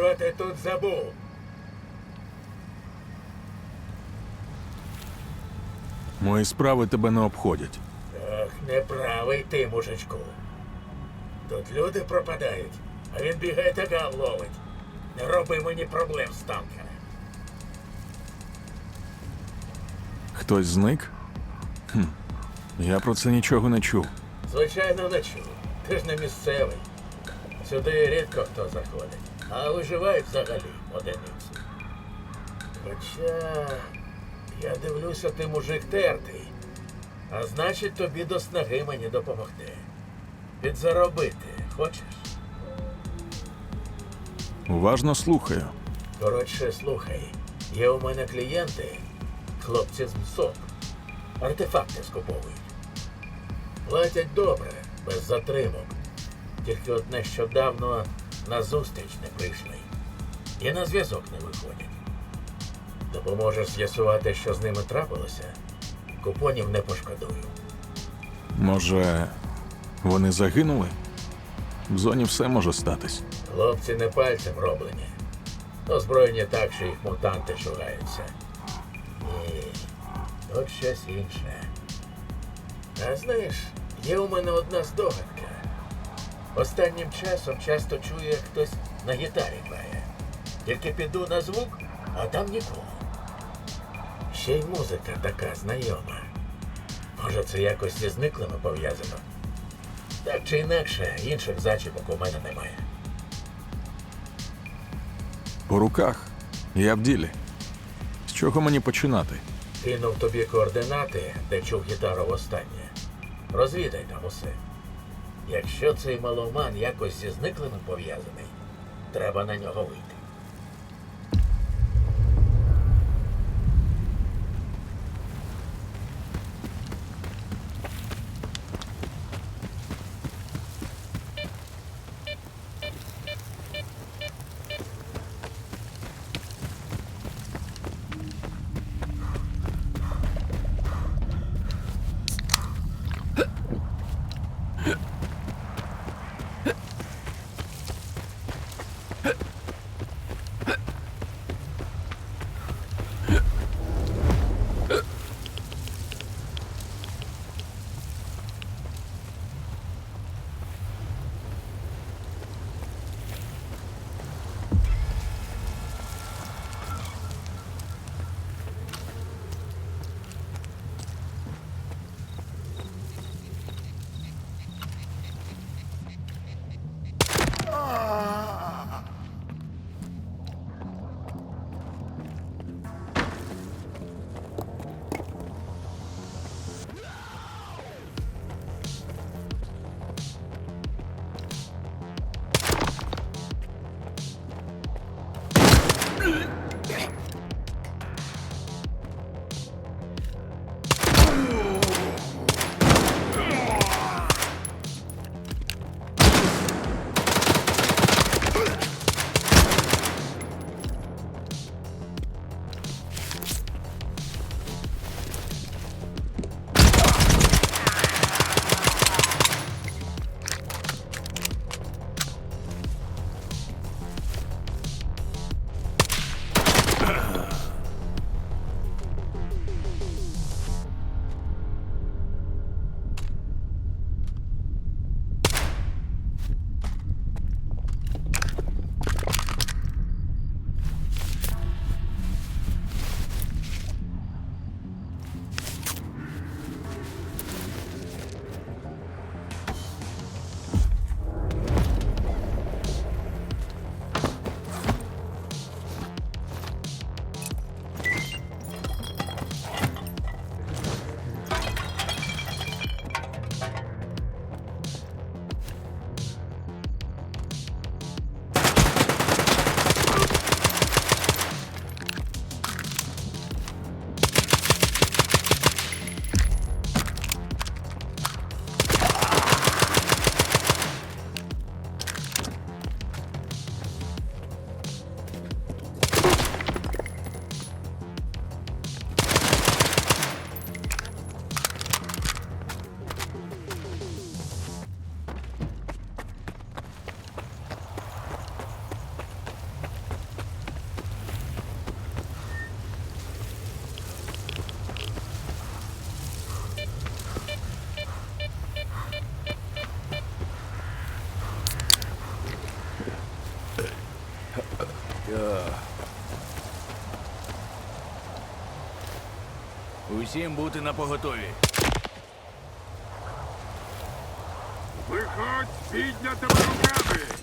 Що ти тут забув? Мої справи тебе не обходять. Ах, неправий ти, мужичку. Тут люди пропадають, а він бігає та гав ловить. Не роби мені проблем, сталкера. Хтось зник? Хм. Я про це нічого не чув. Звичайно, не чув. Ти ж не місцевий. Сюди рідко хто заходить, а виживають взагалі одиниці. Хоча я дивлюся, ти мужик тертий. А значить, тобі до снаги мені допомогти. Підзаробити хочеш? Уважно слухаю. Коротше, слухай, є у мене клієнти, хлопці з МСОП. Артефакти скуповують. Платять добре, без затримок. Тільки от нещодавно на зустріч не прийшли. І на зв'язок не виходять. Допоможеш з'ясувати, що з ними трапилося, купонів не пошкодую. Може, вони загинули? В зоні все може статись. Хлопці не пальцем роблені. Озброєні так, що їх мутанти шугаються. Ні, тут щось інше. А знаєш, є у мене одна здогадка. Останнім часом часто чую, як хтось на гітарі грає. Тільки піду на звук, а там нікого. Ще й музика така знайома. Може, це якось зі зниклими пов'язано. Так чи інакше, інших зачіпок у мене немає. По руках. Я в ділі. З чого мені починати? Кинув тобі координати, де чув гітару востаннє. Розвідай там усе. Якщо цей маломан якось зі зниклими пов'язаний, треба на нього вийти. Усім бути на поготові. Виходь піднятими руками!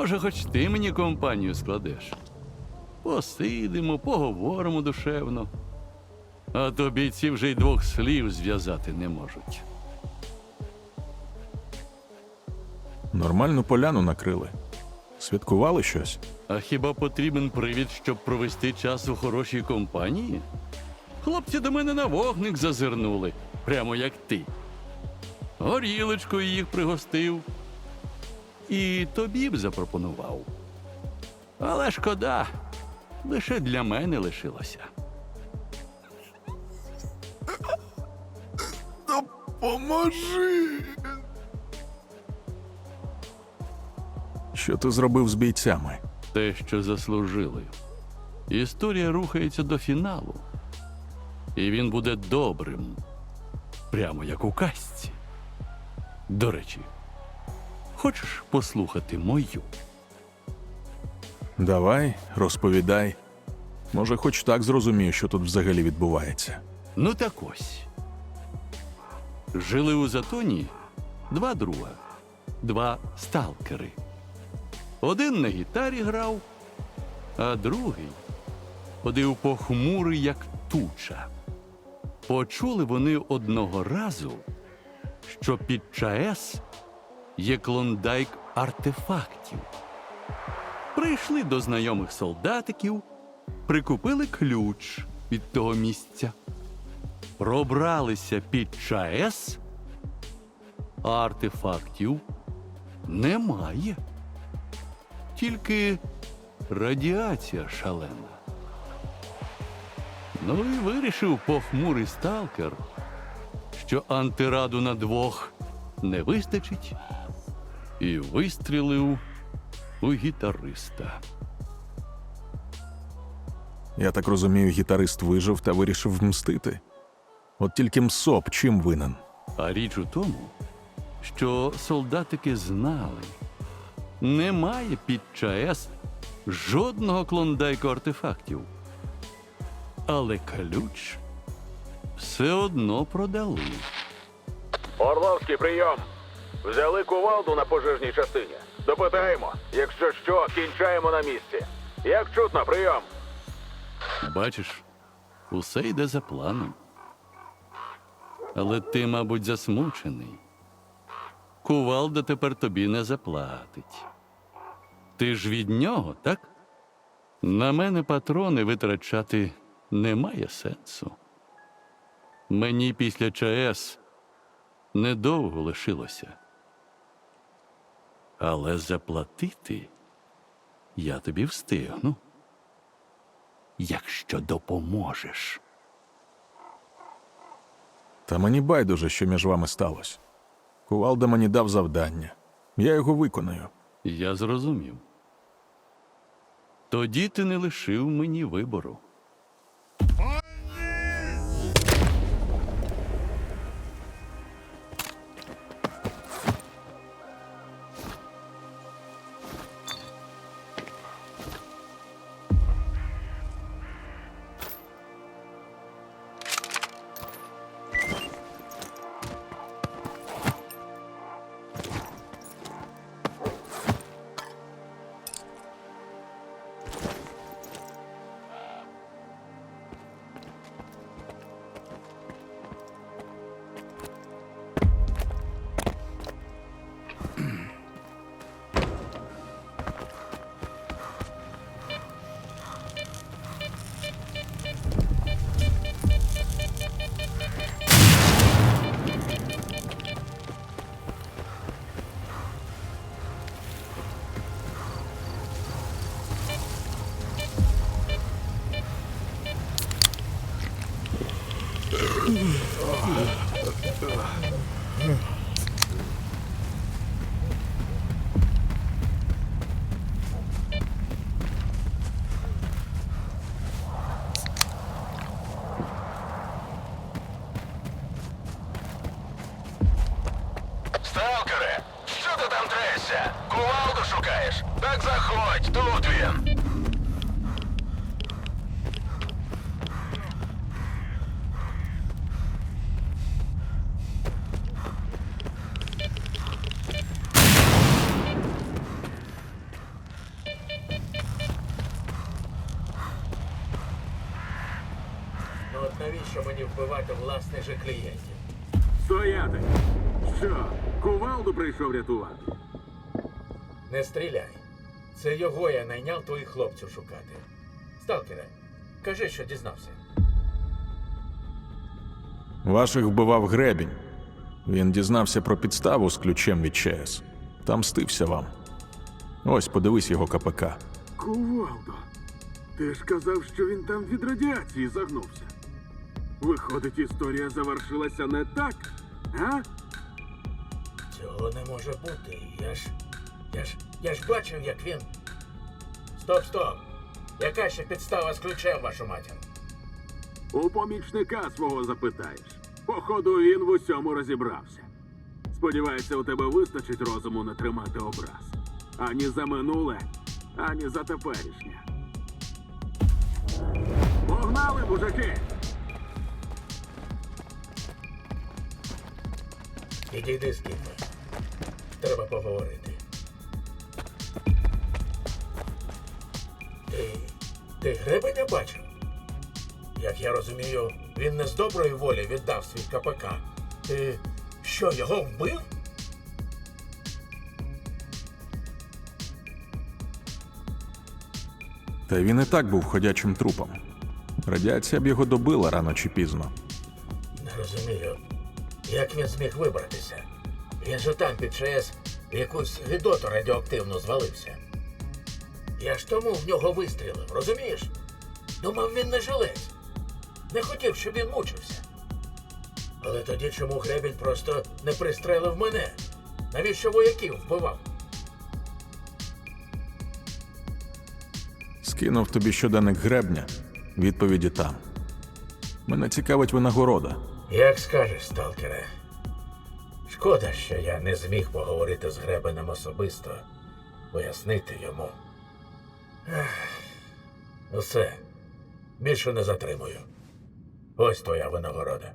Може, хоч ти мені компанію складеш. Посидимо, поговоримо душевно. А то бійці вже й двох слів зв'язати не можуть. Нормальну поляну накрили. Святкували щось? А хіба потрібен привід, щоб провести час у хорошій компанії? Хлопці до мене на вогник зазирнули, прямо як ти. Горілочкою їх пригостив. І тобі б запропонував. Але шкода, лише для мене лишилося. Допоможи. Що ти зробив з бійцями? Те, що заслужили. Історія рухається до фіналу. І він буде добрим, прямо як у казці. До речі, хочеш послухати мою? Давай, розповідай. Може, хоч так зрозумію, що тут взагалі відбувається. Ну так ось. Жили у затоні два друга, два сталкери. Один на гітарі грав, а другий ходив похмурий, як туча. Почули вони одного разу, що під ЧАЕС є клондайк артефактів. Прийшли до знайомих солдатиків, прикупили ключ від того місця пробралися під ЧАЕС, а артефактів немає. Тільки радіація шалена. Ну і вирішив похмурий сталкер, що антираду на двох не вистачить, і вистрілив у гітариста. Я так розумію, гітарист вижив та вирішив мстити. От тільки мсоп чим винен? А річ у тому, що солдатики знали, немає під ЧАЕС жодного клондайку артефактів. Але ключ все одно продали. Орловський прийом. Взяли кувалду на пожежній частині. Допитаємо. Якщо що, кінчаємо на місці. Як чутно, прийом. Бачиш, усе йде за планом. Але ти, мабуть, засмучений. Кувалда тепер тобі не заплатить. Ти ж від нього, так? На мене патрони витрачати немає сенсу. Мені після ЧАЕС недовго лишилося. Але заплатити я тобі встигну якщо допоможеш. Та мені байдуже, що між вами сталося. Кувалда мені дав завдання. Я його виконую. Я зрозумів. Тоді ти не лишив мені вибору. Так заходь, тут він. Ну от навіщо мені вбивати власних же клієнтів? Стояти! Що, кувалду прийшов рятувати? Не стріляй. Це його я найняв твоїх хлопців шукати. Сталкере, кажи, що дізнався. Ваших вбивав гребінь. Він дізнався про підставу з ключем від ЧС. Та мстився вам. Ось, подивись його КПК. Кувалдо, ти ж казав, що він там від радіації загнувся. Виходить, історія завершилася не так, а? Цього не може бути. Я ж. Я ж. Я ж бачив, як він. Стоп, стоп! Яка ще підстава з ключем, вашу матір? У помічника свого запитаєш. Походу, він в усьому розібрався. Сподіваюся, у тебе вистачить розуму не тримати образ. Ані за минуле, ані за теперішнє. Погнали, мужики! Підійди скільки. Треба поговорити. Ти гребеня бачив? Як я розумію, він не з доброї волі віддав свій КПК. Ти що, його вбив? Та він і так був ходячим трупом. Радіація б його добила рано чи пізно. Не розумію, як він зміг вибратися. Він же там під ЧАЕС якусь гидоту радіоактивну звалився. Я ж тому в нього вистрілив, розумієш? Думав, він не жилець. Не хотів, щоб він мучився. Але тоді чому гребінь просто не пристрелив мене? Навіщо вояків вбивав? Скинув тобі щоденник гребня. Відповіді там. Мене цікавить винагорода. Як скажеш, сталкере. Шкода, що я не зміг поговорити з гребенем особисто. пояснити йому. Усе. Більше не затримую. Ось твоя винагорода.